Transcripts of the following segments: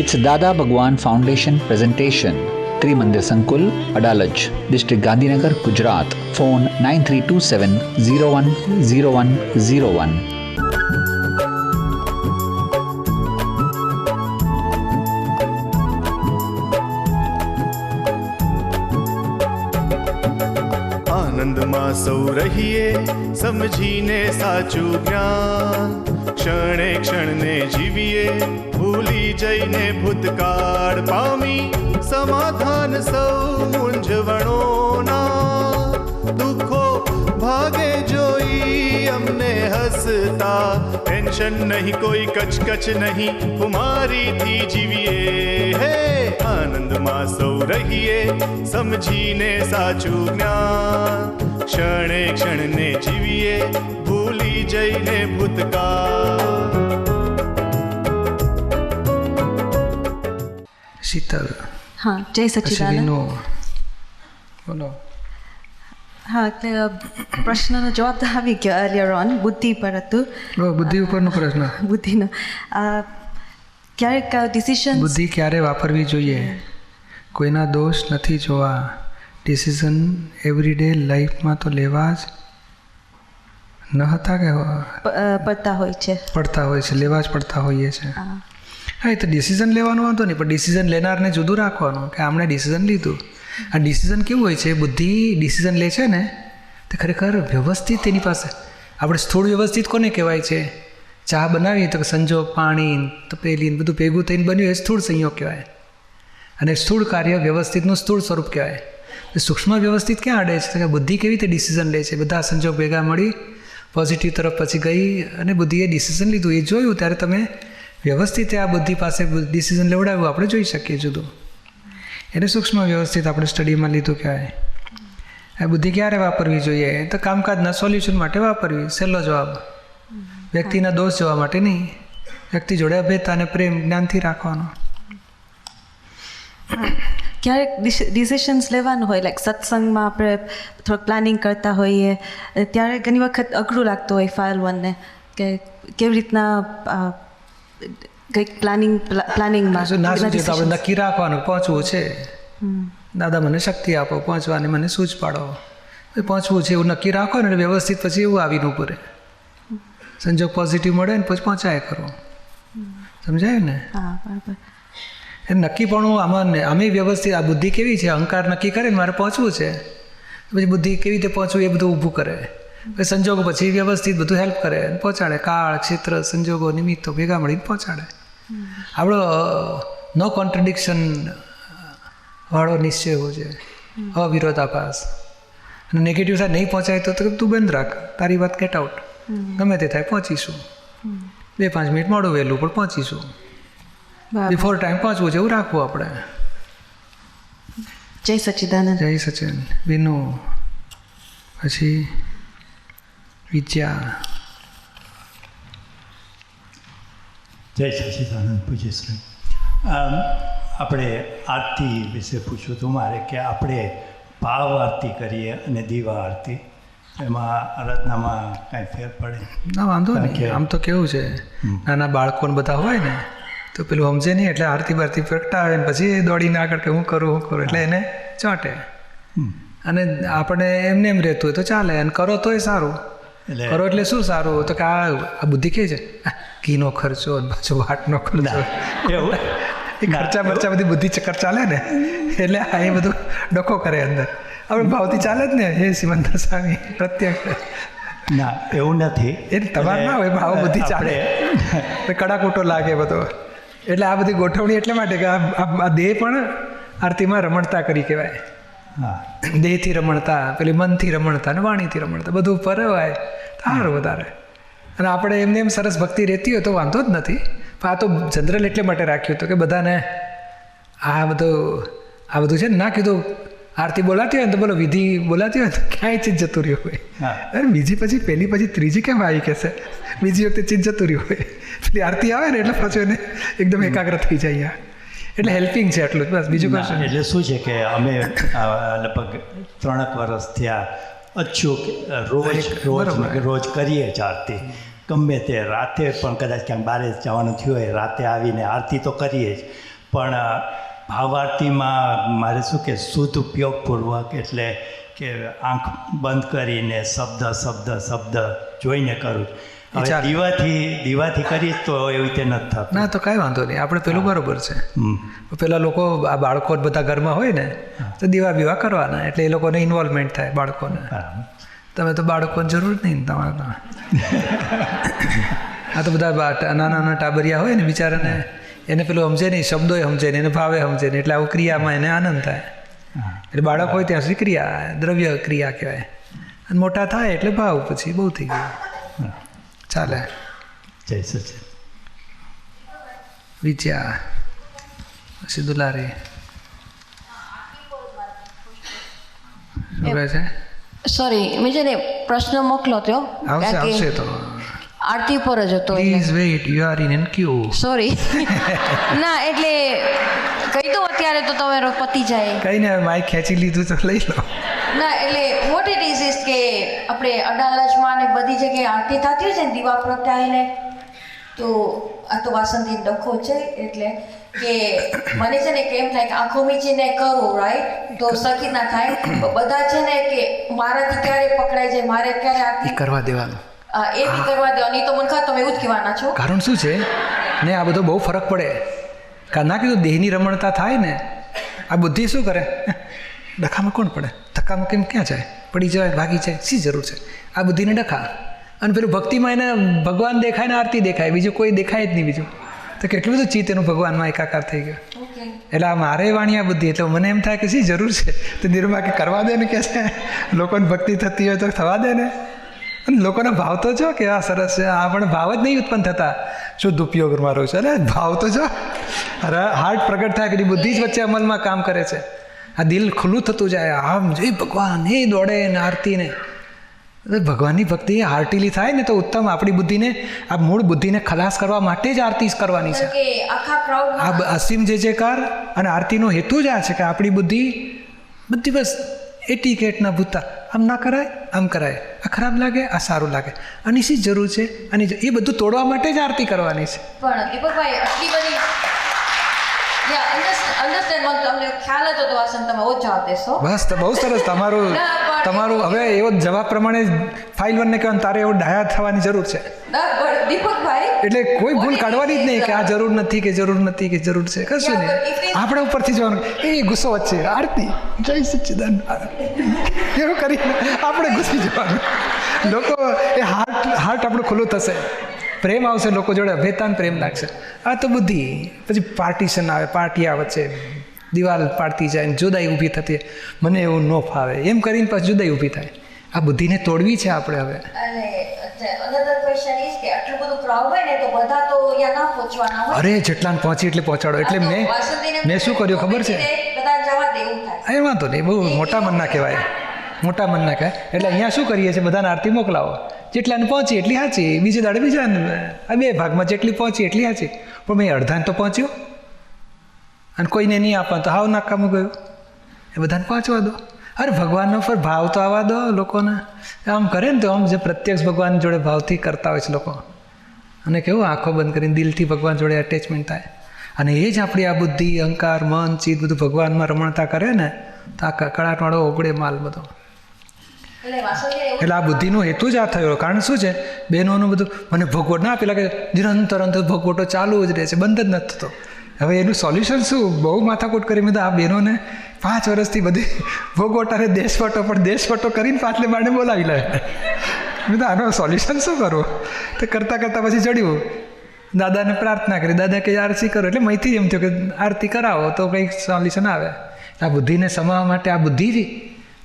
It's Dada Bhagwan Foundation presentation. Trimandir Sankul, Adalaj, District Gandhinagar, Gujarat. Phone 9327 010101. આનંદમાં સૌ રહીએ સમજીને સાચું જ્ઞાન ક્ષણે ક્ષણને જીવીએ ભૂલી જઈને ભૂતકાળ પામી સમાધાન સૌ મૂંઝવણોના દુઃખો ભાગે જોઈ અમને હસતા ટેન્શન નહીં કોઈ કચકચ નહીં કુમારીથી જીવીએ હે આનંદમાં સૌ રહીએ સમજીને સાચું જ્ઞાન ક્ષણે ક્ષણને જીવીએ ભૂલી જઈને ભૂતકાળ. શીતલ હા જય સચિદાનંદ. બોલો. હા એટલે પ્રશ્નનો જવાબ તો આવી ગયો અર્લિયર ઓન બુદ્ધિ પર હતું. બુદ્ધિ ઉપરનો પ્રશ્ન. બુદ્ધિનો. ક્યારેક ડિસિઝન બુદ્ધિ ક્યારે વાપરવી જોઈએ? કોઈના દોષ નથી જોવા. ડિસિઝન એવરીડે લાઈફમાં તો લેવા જ ન હતા કે પડતા હોય છે? પડતા હોય છે લેવા જ પડતા હોઈએ છે. હા. એ તો ડિસિઝન લેવાનું વાંધો નહીં પણ ડિસિઝન લેનારને જુદું રાખવાનું કે આમણે ડિસિઝન લીધું. આ ડિસિઝન કેવું હોય છે? બુદ્ધિ ડિસિઝન લે છે ને તે ખરેખર વ્યવસ્થિત એની પાસે. આપણે સ્થૂળ વ્યવસ્થિત કોને કહેવાય છે? ચા બનાવીએ તો સંજોગ પાણી તપેલી બધું ભેગું થઈને બન્યું એ સ્થૂળ સંયોગ કહેવાય. અને સ્થૂળ કાર્ય વ્યવસ્થિતનું સ્થૂળ સ્વરૂપ કહેવાય. સૂક્ષ્મ વ્યવસ્થિત ક્યાં અડે છે? કે બુદ્ધિ કેવી રીતે ડિસિઝન લે છે? બધા સંજોગ ભેગા મળી પોઝિટિવ તરફ પછી ગઈ અને બુદ્ધિએ ડિસિઝન લીધું. એ જોયું ત્યારે તમે વ્યવસ્થિત આ બુદ્ધિ પાસે ડિસિઝન લેવડાવ્યું. આપણે જોઈ શકીએ જુદું એને સૂક્ષ્મ વ્યવસ્થિત આપણે સ્ટડીમાં લીધું કહેવાય. આ બુદ્ધિ ક્યારે વાપરવી જોઈએ? તો કામકાજના સોલ્યુશન માટે વાપરવી. સહેલો જવાબ. વ્યક્તિના દોષ જોવા માટે નહીં. વ્યક્તિ જોડે અભેદતા અને પ્રેમ જ્ઞાનથી રાખવાનો. ક્યારેક ડિસિશન્સ લેવાનું હોય લાઈક સત્સંગમાં આપણે થોડુંક પ્લાનિંગ કરતા હોઈએ ત્યારે ઘણી વખત અઘરું લાગતું હોય ફાઇલ વનને કે કેવી રીતના કંઈક પ્લાનિંગ પ્લાનિંગમાં ના શું આપણે નક્કી રાખવાનું પહોંચવું છે. દાદા મને શક્તિ આપો પહોંચવાની મને સૂઝ પાડો. પહોંચવું છે એવું નક્કી રાખો ને વ્યવસ્થિત પછી એવું આવીને ઉપર સંજોગ પોઝિટિવ મળે ને પછી પહોંચાય કરો સમજાયું ને? હા બરાબર. એ નક્કીપણું આમાં અમે આમે વ્યવસ્થિત આ બુદ્ધિ કેવી છે? અહંકાર નક્કી કરે ને મારે પહોંચવું છે. પછી બુદ્ધિ કેવી રીતે પહોંચવું એ બધું ઊભું કરે. પછી સંજોગો પછી વ્યવસ્થિત બધું હેલ્પ કરે પહોંચાડે. કાળ ક્ષેત્ર સંજોગો નિમિત્તો ભેગા મળીને પહોંચાડે. આપણો નો કોન્ટ્રડિક્શન વાળો નિશ્ચય હોવો જોઈએ. અવિરોધાભાસ. અને નેગેટિવ સાઈડ નહીં પહોંચાય તો તો બંધ રાખ. તારી વાત ગેટ આઉટ ગમે તે થાય પહોંચીશું. બે પાંચ મિનિટ મોડું વહેલું પણ પહોંચીશું. બિફોર ટાઈમ પહોંચવું છે એવું રાખવું આપણે. જય સચિદાનંદ. જય સચિન વિનુ પછી વિદ્યા. જય સચિદાનંદ પૂજ્યશ્રી આમ આપણે આરતી વિશે પૂછ્યું હતું મારે કે આપણે ભાવ આરતી કરીએ અને દીવા આરતી. એમાં આરાધનામાં કાંઈ ફેર પડે? ના વાંધો નહીં. કે- આમ તો કેવું છે. નાના બાળકોને બધા હોય ને તો પેલું સમજે નહીં એટલે આરતી બારતી પ્રગટાવે ને પછી દોડીને આગળ કે હું કરું હું કરું એટલે એને ચોંટે. અને આપણે એમને એમ રહેતું હોય તો ચાલે અને કરો તોય સારું. એટલે- કરો એટલે શું સારું? તો કે આ આ બુદ્ધિ કે છે? ઘીનો ખર્ચો ને પાછો વાટનો ખર્ચો. એવું? એ ખર્ચા બરચા બધી બુદ્ધિ ચક્કર ચાલે ને એટલે આ એ બધું ડખો કરે અંદર. આપણે ભાવથી ચાલે જ ને. એ સિમંદર સ્વામી પ્રત્યક્ષ. ના એવું નથી. એ તમારે ના હોય ભાવ બુદ્ધિ ચાલે. કડાકૂટો લાગે બધો. એટલે આ બધી ગોઠવણી એટલે માટે કે આ- દેહ પણ આરતીમાં રમણતા કરી કહેવાય. હા. દેહથી રમણતા પેલી મનથી રમણતા અને વાણીથી રમણતા બધું પરવાય સારું વધારે. અને આપણે એમને એમ સરસ ભક્તિ રહેતી હોય તો વાંધો જ નથી. પણ આ તો જનરલ એટલે માટે રાખ્યું હતું કે બધાને આ બધું આ બધું છે ને ના કીધું આરતી બોલાતી હોય ને તો બોલો વિધિ બોલાતી હોય તો ક્યાંય ચીજ જતું રહ્યું હોય. અરે બીજી પછી પહેલી પછી ત્રીજી કેમ આવી કહેશે બીજી વખતે ચીજ જતું રહ્યું હોય. પેલી આરતી આવે ને એટલે પાછું એને એકદમ એકાગ્ર થઈ જાય એટલે હેલ્પિંગ છે એટલું જ બસ. બીજું કશું એટલે શું છે કે અમે લગભગ ત્રણેક વર્ષ થયા અચૂક રોજ રોજ. રોજ કરીએ જ આરતી. ગમે તે રાતે પણ કદાચ ક્યાંક બહાર જવાનું થયું હોય રાતે આવીને આરતી તો કરીએ જ. પણ અ, મારે શું કે શુદ્ધ ઉપયોગપૂર્વક એટલે કે આંખ બંધ કરીને શબ્દ શબ્દ શબ્દ જોઈને કરું હવે દીવાથી દીવાથી કરીશ તો એવી રીતે નથી થતું. ના તો કાંઈ વાંધો નહીં. આપણે પેલું બરોબર છે. પેલા લોકો આ બાળકો બધા ઘરમાં હોય ને તો દીવા બીવા કરવાના. એટલે એ લોકોને ઇન્વોલ્વમેન્ટ થાય બાળકોને. તમે તો બાળકોની જરૂર નહીં તમારા. આ તો બધા નાના નાના ટાબરિયા હોય ને બિચારાને એને પેલું સમજે નહીં શબ્દોય સમજે નહીં એને ભાવે સમજે નહીં એટલે આવું ક્રિયામાં એને આનંદ થાય. એટલે બાળક હોય ત્યાં સુધી ક્રિયા દ્રવ્ય ક્રિયા કહેવાય. અને મોટા થાય એટલે ભાવ પછી બહુ થઈ ગયું. ચાલે. જય સચિન વિચ્યા પછી દુલારી. શું કહે છે? સોરી મેં છે ને પ્રશ્ન મોકલો હતો આવશે આવશે તો. આરતી પર જ હતો please wait you are in an queue sorry ના એટલે કહી દો અત્યારે તો તમારો પતી જાય. કઈ ને માઇક ખેંચી લીધું તો લઈ લો. ના એટલે વોટ ઇટ ઇઝ ઇઝ કે આપણે અડાલજમાં ને બધી જગ્યાએ આરતી થતી હોય છે ને દીવા પ્રગટાવીને તો આ તો વાસંતી ડખો છે એટલે કે મને છે ને કે એમ થાય કે આંખો મીચીને કરું રાઈટ તો સખી ના થાય. બધા છે ને કે મારાથી ક્યારે પકડાય જાય મારે ક્યારે આરતી કરવા દેવાનું. એ બી કરવા દો નહીં તો મને ખા તમે એવું જ કહેવાના છો? કારણ શું છે? ને આ બધો બહુ ફરક પડે. કારણ ના કીધું દેહની રમણતા થાય ને આ બુદ્ધિ શું કરે? ડખામાં કોણ પડે? ધક્કામાં કેમ ક્યાં જાય? પડી જાય ભાગી જાય શી જરૂર છે? આ બુદ્ધિને ડખા. અને પેલું ભક્તિમાં એને ભગવાન દેખાય ને આરતી દેખાય બીજું કોઈ દેખાય જ નહીં બીજું. તો કેટલું બધું ચિત્ત એનું ભગવાનમાં એકાકાર થઈ ગયો. એટલે આ મારે વાણી આ બુદ્ધિ એટલે મને એમ થાય કે શી જરૂર છે? તો નિર્મા કે કરવા દે ને કે છે? લોકોને ભક્તિ થતી હોય તો થવા દે ને. અને લોકોનો ભાવ તો જો કે આ સરસ છે. આ પણ ભાવ જ નહીં ઉત્પન્ન થતા. શુદ્ધ ઉપયોગ મારો છે? અરે ભાવ તો જો. અરે હાર્ટ પ્રગટ થાય પેલી બુદ્ધિ જ વચ્ચે અમલમાં કામ કરે છે. આ દિલ ખુલ્લું થતું જાય. આમ જય ભગવાન એ દોડે ને આરતીને. ભગવાનની ભક્તિ હાર્ટીલી થાય ને તો ઉત્તમ. આપણી બુદ્ધિને આ મૂળ બુદ્ધિને ખલાસ કરવા માટે જ આરતી કરવાની છે. આ અસીમ જે જેકાર અને આરતીનો હેતુ જ આ છે કે આપણી બુદ્ધિ બધી બસ એટીકેટના ભૂતા. આમ ના કરાય આમ કરાય. આ ખરાબ લાગે આ સારું લાગે. આની શી જરૂર છે? અને એ બધું તોડવા માટે જ આરતી કરવાની છે. પણ દીપકભાઈ આટલી બધી બસ બહુ સરસ. તમારું તમારું હવે એવો જવાબ પ્રમાણે ફાઇલ વનને કહેવાનું તારે એવો ડાયા થવાની જરૂર છે. દીપકભાઈ એટલે કોઈ ભૂલ કાઢવાની જ નહીં કે આ જરૂર નથી કે જરૂર નથી કે જરૂર છે. કશું નહીં. આપણા આપણે ઉપરથી જવાનું. એ ગુસ્સો વચ્ચે. આરતી. જય સચ્ચિદાન એવું કરીને આપણે ઘૂસી જવાનું. લોકો એ હાર્ટ હાર્ટ આપણું ખુલ્લું થશે. પ્રેમ આવશે લોકો જોડે અભેતાન પ્રેમ લાગશે. આ તો બુદ્ધિ. પછી પાર્ટીશન આવે પાર્ટી આવે છે. દિવાલ પાડતી જાય ને જુદાઈ ઊભી થતી મને એવું ન ફાવે. એમ કરીને પછી જુદાઈ ઊભી થાય. આ બુદ્ધિને તોડવી છે આપણે હવે. અરે જેટલા પહોંચી એટલે પહોંચાડો. એટલે મેં મેં શું કર્યું ખબર છે? એ વાંધો નહીં. બહુ મોટા મનના કહેવાય. મોટા મનના કહે એટલે અહીંયા શું કરીએ છીએ? બધાને આરતી મોકલાવો. જેટલાને પહોંચી એટલી સાચી બીજે દાડે બીજાને આ બે ભાગમાં જેટલી પહોંચી એટલી સાચી પણ મેં અડધાને તો પહોંચ્યો. અને કોઈને નહીં આપવાનું. તો હાવ નાકામું ગયું. એ બધાને પહોંચવા દો. અરે ભગવાનનો પર ભાવ તો આવવા દો લોકોને. આમ કરે ને તો આમ જે પ્રત્યક્ષ ભગવાન જોડે ભાવથી કરતા હોય છે લોકો. અને કેવું, આંખો બંધ કરીને દિલથી ભગવાન જોડે એટેચમેન્ટ થાય. અને એ જ આપણી આ બુદ્ધિ, અહંકાર, મન ચિત્ત બધું ભગવાનમાં રમણતા કરે ને, તો આ કકડાટવાળો ઓગળે માલ બધો. એટલે આ બુદ્ધિનો હેતુ જ આ થયો. કારણ શું છે? બહેનોનું બધું મને ભગવટ ના પેલા કે નિરંતર અંતર ભગવટો ચાલુ જ રહે છે. બંધ જ નથી થતો. હવે એનું સોલ્યુશન શું? બહુ માથાકૂટ કરી મેં તો આ બહેનોને પાંચ વર્ષથી બધી ભોગવટાને દેશવટો પણ દેશવટો કરીને પાછલે બાને બોલાવી લે મેં તો આનો સોલ્યુશન શું કરવું તો કરતાં કરતાં પછી ચડ્યું. દાદાને પ્રાર્થના કરી. દાદા કે આરતી કરો. એટલે મહીથી એમ થયું કે આરતી કરાવો તો કંઈક સોલ્યુશન આવે. આ બુદ્ધિને સમાવવા માટે આ બુદ્ધિ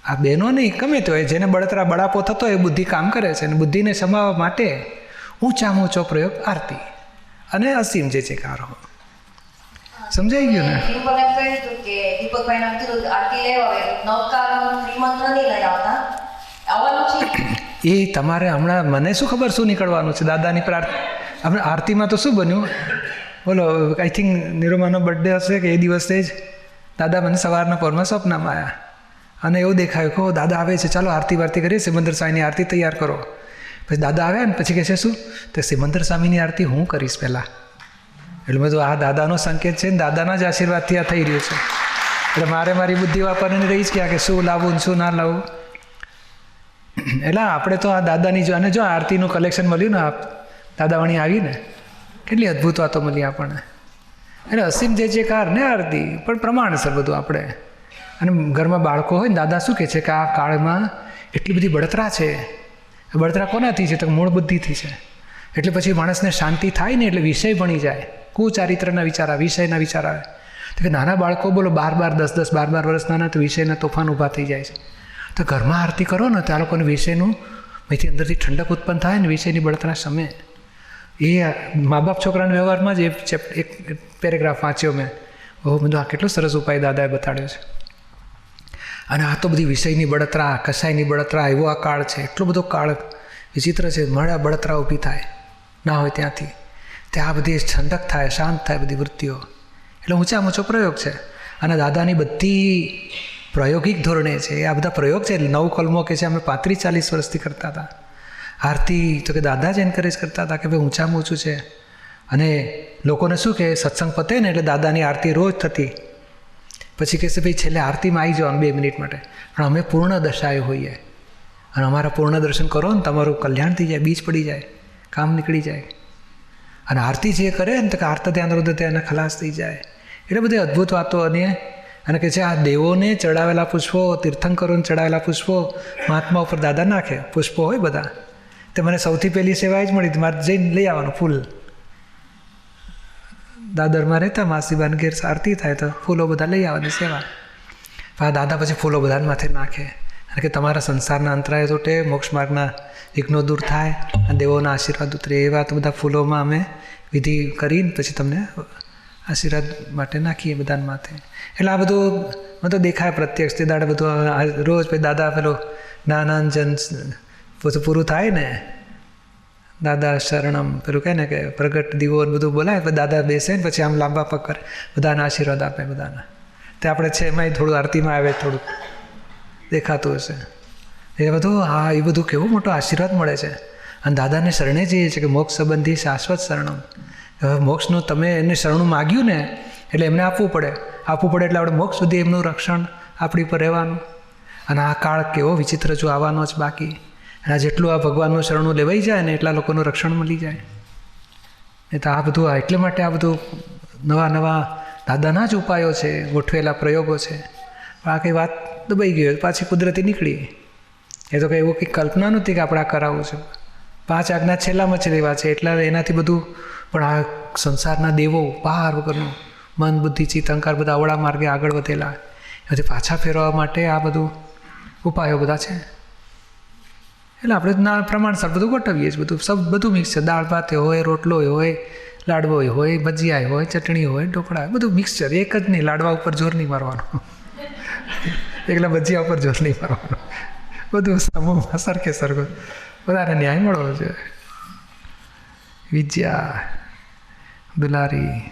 આ બહેનો નહીં ગમે તો હોય જેને બળતરા બળાપો થતો હોય એ બુદ્ધિ કામ કરે છે અને બુદ્ધિને સમાવવા માટે ઊંચામાં ઊંચો પ્રયોગ આરતી અને અસીમ જે છે કારો. સમજાઈ ગયું ને? એ તમારે હમણાં મને શું ખબર શું નીકળવાનું છે દાદાની પ્રાર્થના આપણે આરતીમાં તો શું બન્યું? બોલો આઈ થિંક નિરોમાનો બર્થડે હશે કે એ દિવસે જ? દાદા મને સવારના પોરમાં સ્વપ્નમાં આવ્યા અને એવું દેખાયું કહો દાદા આવે છે, ચાલો આરતી વારતી કરીએ, સિમંદર સ્વામીની આરતી તૈયાર કરો. પછી દાદા આવ્યા ને, પછી કહે છે, શું? તે સિમંદર સ્વામીની આરતી હું કરીશ પહેલાં. એટલે મેં આ દાદાનો સંકેત છે ને, દાદાના જ આશીર્વાદથી આ થઈ રહ્યું છે. એટલે મારે મારી બુદ્ધિ વાપરવાની રહી જ ગયા કે, શું લાવવું શું ના લાવવું એટલે આપણે તો આ દાદાની જો, અને જો આરતીનું કલેક્શન મળ્યું ને, આ દાદાવાણી આવીને, કેટલી અદ્ભુત વાતો મળી આપણને. એટલે અસીમ જે જે કાર ને આરતી, પણ પ્રમાણસર બધું આપણે. અને ઘરમાં બાળકો હોય ને, દાદા શું કહે છે કે આ કાળમાં એટલી બધી બળતરા છે? બળતરા કોનાથી છે? તો મૂળ બુદ્ધિથી છે. એટલે પછી માણસને શાંતિ થાય ને એટલે વિષય ભણી જાય. કુચારિત્રના વિચાર આવે, વિષયના વિચાર આવે. તો કે નાના બાળકો બોલો, બાર બાર, દસ દસ, બાર બાર વર્ષના તો વિષયના તોફાન ઊભા થઈ જાય છે. તો ઘરમાં આરતી કરો ને, તો આ લોકોને વિષયનું અહીંથી અંદરથી ઠંડક ઉત્પન્ન થાય ને, વિષયની બળતરા સમય એ મા બાપ છોકરાના વ્યવહારમાં જ એ ચેપ, એક પેરેગ્રાફ વાંચ્યો મેં. ઓહો બધું આ કેટલો સરસ ઉપાય દાદાએ બતાડ્યો છે. અને આ તો બધી વિષયની બળતરા કસાયની બળતરા, એવો આ કાળ છે. એટલો બધો કાળ વિચિત્ર છે. મળ્યા બળતરા ઊભી થાય. ના હોય ત્યાંથી. ત્યાં બધી ઠંડક થાય, શાંત થાય બધી વૃત્તિઓ. એટલે ઊંચામાં ઊંચો પ્રયોગ છે. અને દાદાની બધી પ્રાયોગિક ધોરણે છે. આ બધા પ્રયોગ છે. નવ કલમો કે છે, અમે પાંત્રીસ ચાલીસ વર્ષથી કરતા હતા. આરતી તો કે દાદા જ એન્કરેજ કરતા હતા કે ભાઈ ઊંચામાં ઊંચું છે. અને લોકોને શું કે, સત્સંગ પતે ને એટલે દાદાની આરતી રોજ થતી. પછી કહેશે, ભાઈ, છેલ્લે આરતીમાં આવી જવાનું બે મિનિટ માટે. પણ અમે પૂર્ણ દશાએ હોઈએ. અને અમારા પૂર્ણ દર્શન કરો ને તમારું કલ્યાણ થઈ જાય, બીજ પડી જાય, કામ નીકળી જાય. અને આરતી જે કરે ને તો કે આરતા ધ્યાન રુદ્ર એને ખલાસ થઈ જાય. એટલે બધી અદ્ભુત વાતો અને અને કહે છે, આ દેવોને ચડાવેલા પુષ્પો તીર્થંકરોને ચડાવેલા પુષ્પો, મહાત્મા ઉપર દાદા નાખે. પુષ્પો હોય બધા. તે મને સૌથી પહેલી સેવા જ મળી. મારે જઈને લઈ આવવાનું, ફૂલ. દાદરમાં રહેતા માસીબાન ઘેર આરતી થાય તો ફૂલો બધા લઈ આવવાની સેવા. આ દાદા પછી ફૂલો બધા માથે નાખે. અને કે તમારા સંસારના અંતરાય તૂટે, મોક્ષ માર્ગના વિઘ્નો દૂર થાય અને દેવોના આશીર્વાદ ઉતરે એવા તો બધા ફૂલોમાં અમે વિધિ કરીને પછી તમને આશીર્વાદ માટે નાખીએ બધાને માથે. એટલે આ બધું તો દેખાય પ્રત્યક્ષ. તે દાડે બધું રોજ પછી દાદા પેલો નાનાંજન જન પૂરું થાય ને દાદા શરણમ. પેલું કહે ને કે પ્રગટ દીવો બધું બોલાય, પછી દાદા બેસે ને પછી આમ લાંબા પગ કરે. બધાને આશીર્વાદ આપે બધાના. તે આપણે છે એમાંય થોડું આરતીમાં આવે થોડુંક. દેખાતું હશે. એ બધું, હા, એ બધું કેવો મોટો આશીર્વાદ મળે છે. અને દાદાને શરણે જઈએ છે કે મોક્ષ સંબંધી શાશ્વત શરણમ. હવે મોક્ષનું તમે એને શરણું માગ્યું ને, એટલે એમને આપવું પડે. આપવું પડે એટલે આપણે મોક્ષ સુધી એમનું રક્ષણ આપણી પર રહેવાનું. અને આ કાળ કેવો વિચિત્ર જો આવવાનો જ બાકી. અને આ જેટલું આ ભગવાનનું શરણું લેવાઈ જાય ને એટલા લોકોનું રક્ષણ મળી જાય. એ તો આ બધું એટલે માટે આ બધું નવા નવા દાદાના જ ઉપાયો છે, ગોઠવેલા પ્રયોગો છે. આ કંઈ વાત દબાઈ ગઈ પાછી કુદરતી નીકળી એ તો કંઈ એવું કંઈ કલ્પના નહોતી કે આપણે આ કરાવવું છે. પાંચ આજ્ઞા છેલ્લામાં જ લેવા છે, એટલા એનાથી બધું પણ આ સંસારના દેવો બહાર વગરનું, મન, બુદ્ધિ, ચિત્ત, અહંકાર બધા અવળા માર્ગે આગળ વધેલા. એમાંથી પાછા ફેરવવા માટે આ બધું ઉપાયો બધા છે. એટલે આપણે ના પ્રમાણસર બધું ગોઠવીએ છીએ. બધું સબ, બધું મિક્સ છે. દાળ, ભાત હોય, રોટલો હોય, લાડવો હોય, ભજીયા હોય, ચટણી હોય, ઢોકળા બધું મિક્સચર એક જ નહીં, લાડવા ઉપર જોર નહીં મારવાનો. એકલા ભજીયા ઉપર જોર નહીં મારવાનો. બધું સમૂહમાં સરખે સરખો. વધારે ન્યાય મળવો જોઈએ. વિજ્યા દુલારી.